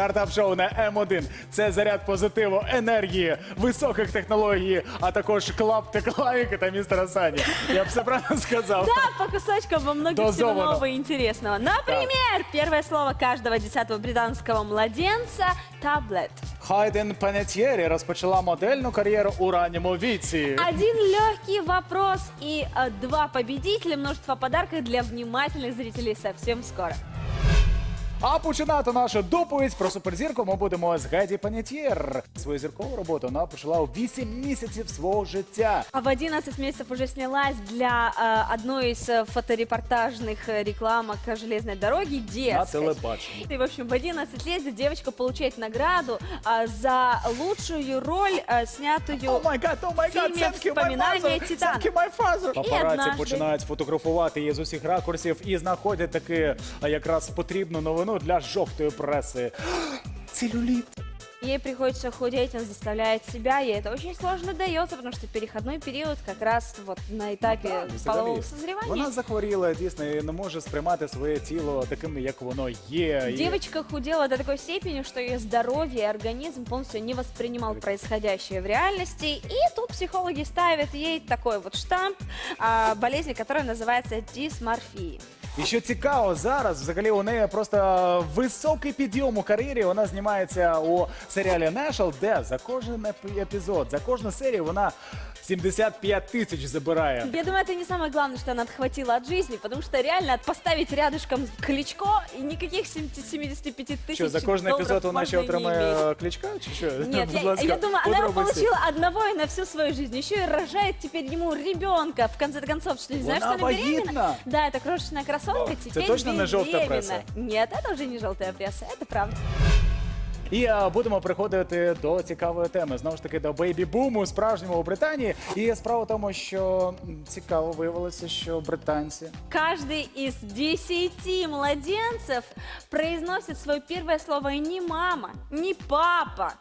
Стартап-шоу на М1 – це заряд позитиву, енергії, високих технологій, а також клап Теклавіка та містера Сані. Я б все правильно сказав. Да, по кусочкам во много всего Дозовано. нового и интересного. Например, первое слово каждого десятого британского младенца – таблет. Хайден Панетьєрі розпочала модельну кар'єру у ранньому віці. Один легкий вопрос и э, два победителя, множество подарков для внимательных зрителей совсем скоро. А починати нашу доповідь про суперзірку ми будемо з Геді Панетьєр. Свою зіркову роботу вона почала у 8 місяців свого життя. А в 11 месяцев уже снялась для э, одной из э, фоторепортажных э, рекламок э, железной дороги На «Детскость». телебаченні. И, в общем, в 11 лет девочка получает награду а, за лучшую роль, а, снятую О май гад, о май гад, фильме thank you, my «Вспоминания mother, Титана». thank you, my father. Папараці однажды- починають фотографувати її з усіх ракурсів і знаходять таки а, якраз потрібну новину для жовтої преси. Целлюлит. Ей приходится худеть, она заставляет себя, ей это очень сложно дается, потому что переходной период как раз вот на этапе Правильно, полового взагалі. созревания. Вона захворіла дійсно і не може сприймати своє тіло таким, як воно є. І- Девочка худела до такой степени, что ее здоровье и организм полностью не воспринимал происходящее в реальности. И тут психологи ставят ей такой вот штамп а, болезни, которая называется дисморфией. І що цікаво, зараз взагалі у неї просто високий підйом у кар'єрі. Вона знімається у серіалі National, де за кожен еп- епізод, за кожну серію вона 75 тисяч забирає. Я думаю, это не самое главное, что она отхватила от жизни, потому что реально от- поставить рядышком Кличко и никаких 75 тысяч Що за кожен долларов епізод вона ще можно не иметь. отримає кличка? Чи що? Нет, Будь я, ласка, я думаю, она подробиці. получила одного и на всю свою жизнь. Еще и рожает теперь ему ребенка, в конце концов, что не знаешь, Она что она беременна. вагітна? Да, это крошечная красотка, О, теперь это точно не желтая беременна. пресса? Нет, это уже не желтая пресса, это правда. І а, будемо приходити до цікавої теми. Знову ж таки, до бейбі-буму справжньому у Британії. І справа в тому, що цікаво виявилося, що британці Каждый из десяти младенцев произносит свое первое слово не мама, не папа,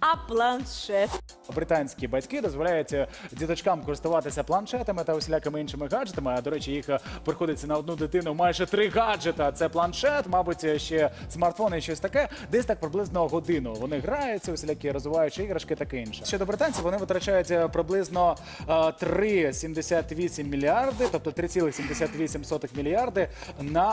а планшет. британські батьки дозволяють е, діточкам користуватися планшетами та усілякими іншими гаджетами. А до речі, їх е, приходиться на одну дитину майже три гаджета. Це планшет, мабуть, е, ще смартфон і щось таке. Десь так приблизно годину. Вони граються, усілякі розвиваючі іграшки, таке інше. Щодо британців, вони витрачають приблизно е, 3,78 мільярди, тобто 3,78 мільярди на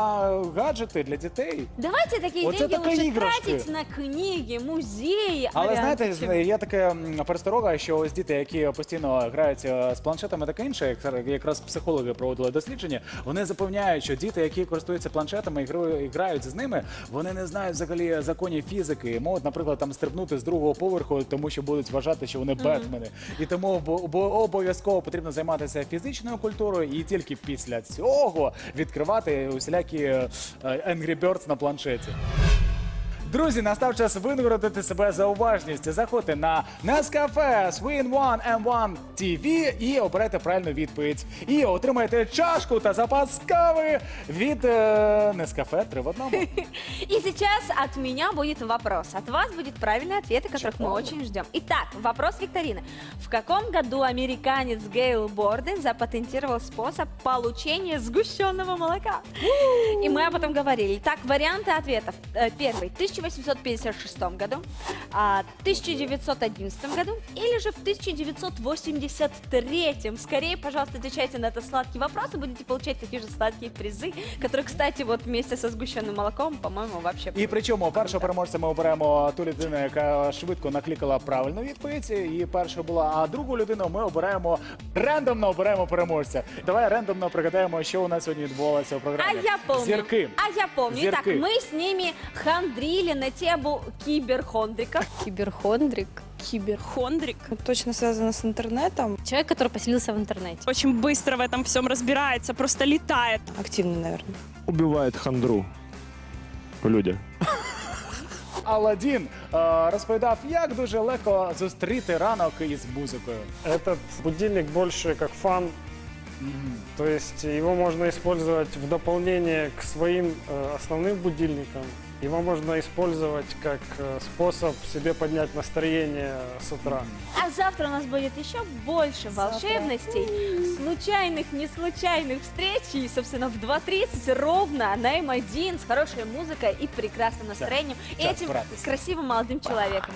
гаджети для дітей. Давайте такие Вот деньги лучше тратить на книги, музеи. Але знаєте, є таке пересторога, що ось діти, які постійно граються з планшетами, таке інше, як якраз психологи проводили дослідження. Вони запевняють, що діти, які користуються планшетами і грають з ними, вони не знають взагалі законів фізики. Можуть, наприклад, там стрибнути з другого поверху, тому що будуть вважати, що вони бетмени. І тому обо- обо- обов'язково потрібно займатися фізичною культурою, і тільки після цього відкривати усілякі е, Angry Birds на планшеті. Друзі, настав час винагородити себе за уважність. Заходьте на Nescafe Swin One M1 TV і оберете правильну відповідь. І отримаєте чашку та запас кави від е, Nescafe 3 в одному. И сейчас от меня будет вопрос. От вас будет правильные ответы, которых мы Чего? очень ждем. Итак, вопрос викторины. В каком году американец Гейл Борден запатентировал способ получения сгущенного молока? И мы об этом говорили. Так, варианты ответов. Э, Первый. В 1856 году, а, 1911 году или же в 1983. Скорее, пожалуйста, отвечайте на этот сладкий вопрос и будете получать такие же сладкие призы, которые, кстати, вот вместе со сгущенным молоком, по-моему, вообще... І причому першого переможця ми оберемо ту людину, яка швидко наклікала правильну відповідь. І перша була, а другу людину ми обираємо рендомно обираємо переможця. Давай рендомно пригадаємо, що у нас сьогодні відбувалося у А програмі. я помню. Зірки. А я помню. Итак, Зірки. мы с ними хандрили на тему киберхондриков. Киберхондрик. Киберхондрик. Точно связано с интернетом. Человек, который поселился в интернете. Очень быстро в этом всем разбирается, просто летает. Активный, наверное. убивает хандру у люди. Аладдін е, розповідав, як дуже легко зустріти ранок із музикою. Этот будильник больше как фан, То есть его можно использовать в дополнение к своим э, основным будильникам. Его можно использовать как э, способ себе поднять настроение с утра. А завтра у нас будет еще больше волшебностей, случайных, не случайных встреч. И, собственно, в 2.30 ровно на М1 с хорошей музыкой и прекрасным настроением. И час этим красивым молодым человеком.